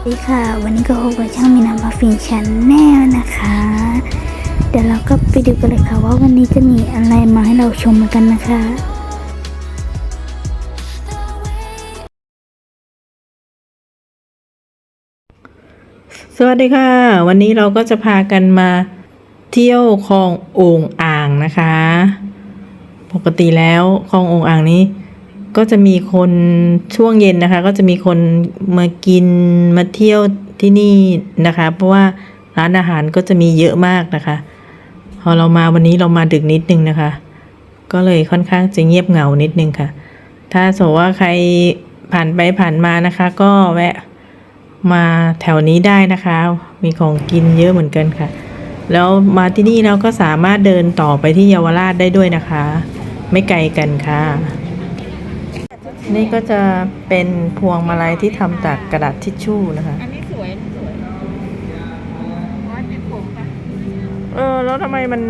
สวัสดีค่ะ วันนี้ก็พบกับช่างมีนามบัฟฟินชันแนลนะคะ เดี๋ยวเราก็ไปดูกันเลยค่ะว่าวันนี้จะมีอะไรมาให้เราชมกันนะคะสวัสดีค่ะ วันนี้เราก็จะพากันมาเที่ยวคลองโอ่งอ่างนะคะ ปกติแล้วคลองโอ่งอ่างนี้ ก็จะมีคนช่วงเย็นนะคะ ก็จะมีคนมากินมาเที่ยวที่นี่นะคะ เพราะว่าร้านอาหารก็จะมีเยอะมากนะคะ พอเรามาวันนี้เรามาดึกนิดนึงนะคะ ก็เลยค่อนข้างจะเงียบเหงานิดนึงค่ะ ถ้าสมมติว่าใครผ่านไปผ่านมานะคะ ก็แวะมาแถวนี้ได้นะคะ มีของกินเยอะเหมือนกันค่ะ แล้วมาที่นี่เราก็สามารถเดินต่อไปที่เยาวราชได้ด้วยนะคะ ไม่ไกลกันค่ะ นี่ก็จะเป็นพวงมาลัยที่ทำจากกระดาษทิชชู่นะคะ อันนี้สวยสวยร้อยเป็นผมปะเออ แล้วทำไมมัน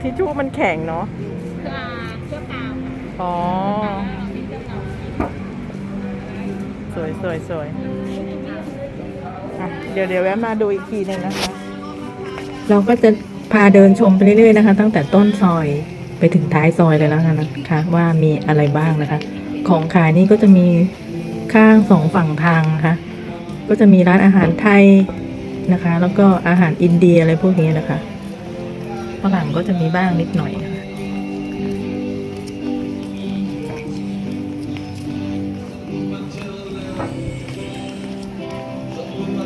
ทิชชู่มันแข็งเนาะคืออาเชือกกาวอ๋อที่เชือกกาวสวยสวยสวยอะเดี๋ยวเดี๋ยวแวะมาดูอีกทีหนึ่งนะคะ เราก็จะพาเดินชมไปเรื่อยๆนะคะ ตั้งแต่ต้นซอยไปถึงท้ายซอยเลยแล้วกันนะคะว่ามีอะไรบ้างนะคะ ของขายนี่ก็จะมีข้างสองฝั่งทางนะคะก็จะมีร้านอาหารไทยนะคะ แล้วก็อาหารอินเดียอะไรพวกนี้นะคะฝรั่งก็จะมีบ้างนิดหน่อยนะคะ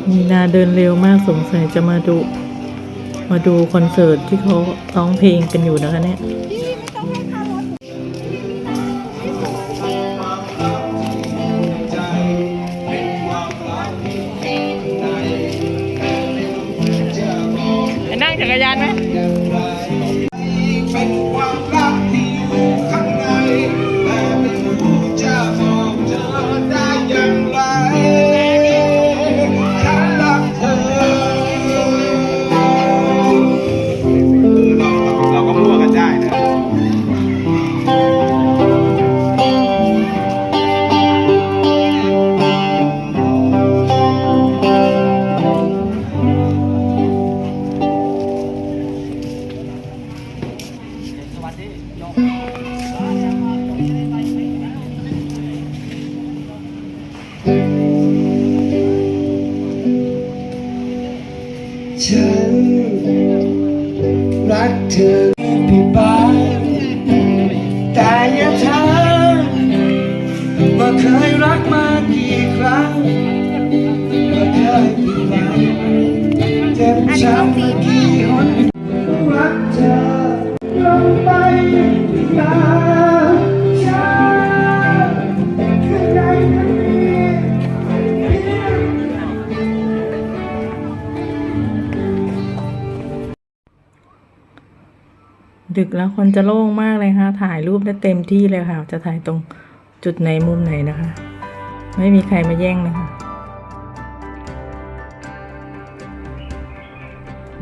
มีนาเดินเร็วมากสงสัยจะมาดู มาดูคอนเสิร์ตที่เขาร้องเพลงกันอยู่นะคะเนี่ย รักเธอพี่บายแต่อย่าถามว่าเคยรักมากี่ครั้งว่าเคยกี่วันเจ็บช้ำมากี่หนรักเธอ ดึกแล้วคนจะโล่งมากเลยค่ะ ถ่ายรูปได้เต็มที่เลยค่ะ จะถ่ายตรงจุดไหนมุมไหนนะคะ ไม่มีใครมาแย่งเลยค่ะ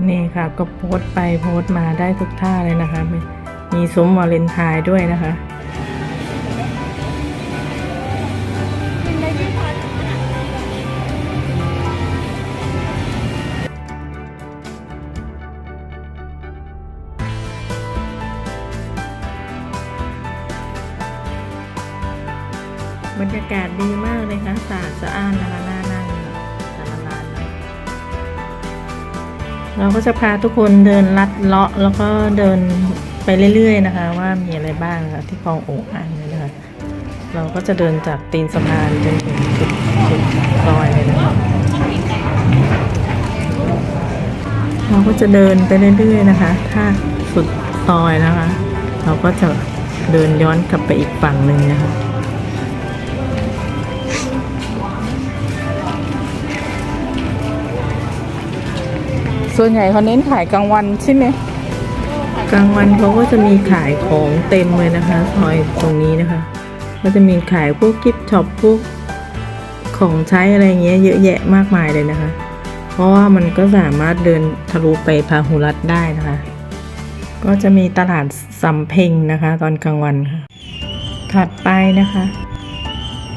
นี่ค่ะก็โพสต์ไปโพสต์มาได้ทุกท่าเลยนะคะ มีมีซุ้มวาเลนไทน์ด้วยนะคะ บรรยากาศดีมากเลยค่ะสะอาดสะอ้านนะคะน่านั่งแต่ละร้านเราก็จะพาทุกคนเดินลัดเลาะแล้วก็เดินไปเรื่อยๆนะคะ ว่ามีอะไรบ้างะคะที่คลองโอ่งอ่างนี่ยนะคะเราก็จะเดินจากตีนสะพานจนถึงสุดสุดซอยเลยนะคะเราก็จะเดินไปเรื่อยๆนะคะ ถ้าสุดซอยนะคะ เราก็จะเดินย้อนกลับไปอีกฝั่งหนึ่งนะคะ ส่วนใหญ่เขาเน้นขายกลางวันใช่ไหมกลางวันเขาก็จะมีขายของเต็มเลยนะคะซอยตรงนี้นะคะ ก็จะมีขายพวกกิฟต์ช็อปพวกของใช้อะไรเงี้ยเยอะแยะมากมายเลยนะคะ เพราะว่ามันก็สามารถเดินทะลุไปพาหุรัตได้นะคะ ก็จะมีตลาดสำเพ็งนะคะ ตอนกลางวันค่ะ ถัดไปนะคะ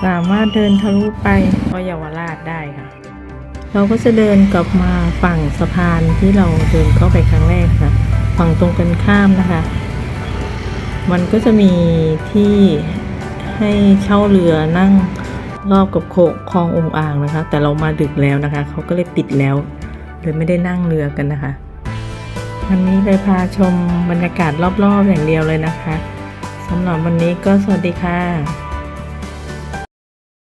สามารถเดินทะลุไปก็เยาวราชได้ค่ะ เราก็จะเดินกลับมาฝั่งสะพานที่เราเดินเข้าไปครั้งแรกค่ะ ฝั่งตรงกันข้ามนะคะ มันก็จะมีที่ให้เช่าเรือนั่งรอบกับโขกคลององอ่างนะคะ แต่เรามาดึกแล้วนะคะเขาก็เลยปิดแล้วเลยไม่ได้นั่งเรือกันนะคะวันนี้เลยพาชมบรรยากาศรอบๆอย่างเดียวเลยนะคะสำหรับวันนี้ก็สวัสดีค่ะ